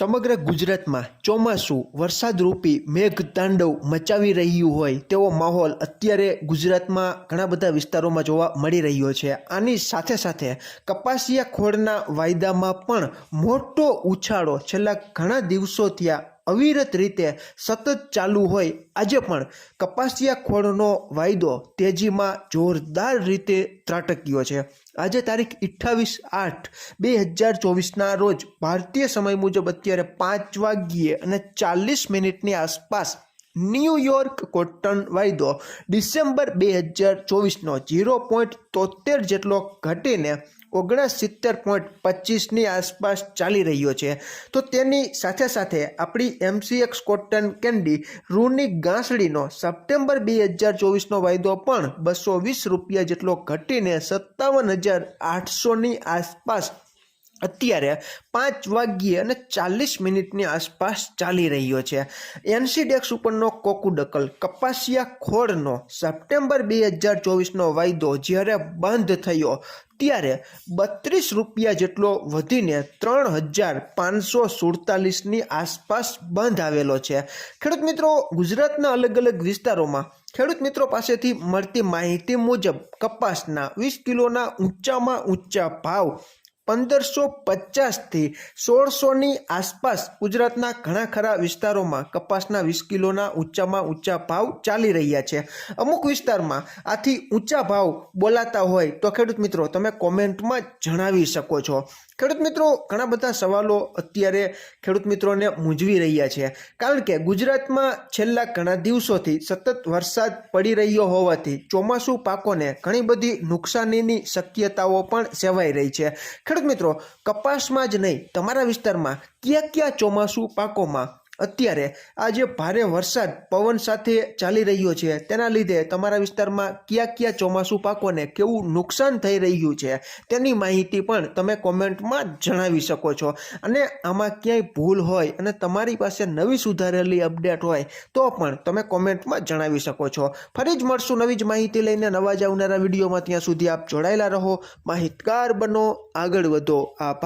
સમગ્ર ગુજરાતમાં ચોમાસું, વરસાદરૂપી મેઘ તાંડવ મચાવી રહ્યું હોય તેવો માહોલ અત્યારે ગુજરાતમાં ઘણા બધા વિસ્તારોમાં જોવા મળી રહ્યો છે. આની સાથે સાથે કપાસિયા ખોળના વાયદામાં પણ મોટો ઉછાળો છેલ્લા ઘણા દિવસો આ અવિરત રીતે સતત ચાલુ હોય, આજે પણ કપાસિયા ખોળનો વાયદો તેજીમાં જોરદાર રીતે ત્રાટક્યો છે. આજે તારીખ અઠ્ઠાવીસ આઠ બે હજાર ચોવીસના રોજ ભારતીય સમય મુજબ અત્યારે પાંચ વાગ્યે અને ચાલીસ મિનિટની આસપાસ ન્યૂયોર્ક કોટન વાયદો ડિસેમ્બર બે હજાર ચોવીસનો ઝીરો પોઈન્ટ તોતેર જેટલો ઘટીને ઓગણસિત્તેર પોઈન્ટ પચીસની આસપાસ ચાલી રહ્યો છે. તો તેની સાથે સાથે આપણી એમસીએક્સ કોટન કેન્ડી રૂની ગાંસડીનો સપ્ટેમ્બર બે હજાર ચોવીસનો વાયદો પણ બસો વીસ રૂપિયા જેટલો ઘટીને સત્તાવન હજાર આઠસોની આસપાસ અત્યારે પાંચ વાગ્યે અને ચાલીસ મિનિટની આસપાસ ચાલી રહ્યો છે. એનસીડેક્સ ઉપરનો કોકુડકલ કપાસિયા ખોળનો સપ્ટેમ્બર બે હજાર ચોવીસનો વાયદો જ્યારે બંધ થયો ત્યારે બત્રીસ રૂપિયા જેટલો વધીને ત્રણ હજાર પાંચસો સુડતાલીસની આસપાસ બંધ આવેલો છે. ખેડૂત મિત્રો, ગુજરાતના અલગ અલગ વિસ્તારોમાં ખેડૂત મિત્રો પાસેથી મળતી માહિતી મુજબ કપાસના વીસ કિલોના ઊંચામાં ઊંચા ભાવ પંદરસો પચાસથી સોળસોની આસપાસ ગુજરાતના ઘણા ખરા વિસ્તારોમાં કપાસના વીસ કિલોના ઊંચામાં ઊંચા ભાવ ચાલી રહ્યા છે. અમુક વિસ્તારમાં આથી ઊંચા ભાવ બોલાતા હોય તો ખેડૂત મિત્રો તમે કોમેન્ટમાં જણાવી શકો છો. ખેડૂત મિત્રો, ઘણા બધા સવાલો અત્યારે ખેડૂત મિત્રોને મૂંઝવી રહ્યા છે. કારણ કે ગુજરાતમાં છેલ્લા ઘણા દિવસોથી સતત વરસાદ પડી રહ્યો હોવાથી ચોમાસું પાકોને ઘણી બધી નુકસાનીની શક્યતાઓ પણ સેવાઈ રહી છે. મિત્રો કપાસમાં જ નહીં તમારા વિસ્તારમાં કયા કયા ચોમાસું પાકોમાં અત્યારે આ જે ભારે વરસાદ પવન સાથે ચાલી રહ્યો છે, તેના લીધે તમારા વિસ્તારમાં કયા કયા ચોમાસું પાકોને કેવું નુકસાન થઈ રહ્યું છે, તેની માહિતી પણ તમે કોમેન્ટમાં જણાવી શકો છો. અને આમાં ક્યાંય ભૂલ હોય અને તમારી પાસે નવી સુધારેલી અપડેટ હોય, તો પણ તમે કોમેન્ટમાં જણાવી શકો છો. ફરી જ મળશું નવી જ માહિતી લઈને. નવા જ આવનારા વિડીયોમાં ત્યાં સુધી આપ જોડાયેલા રહો. માહિતગાર બનો. આગળ વધો. આભાર.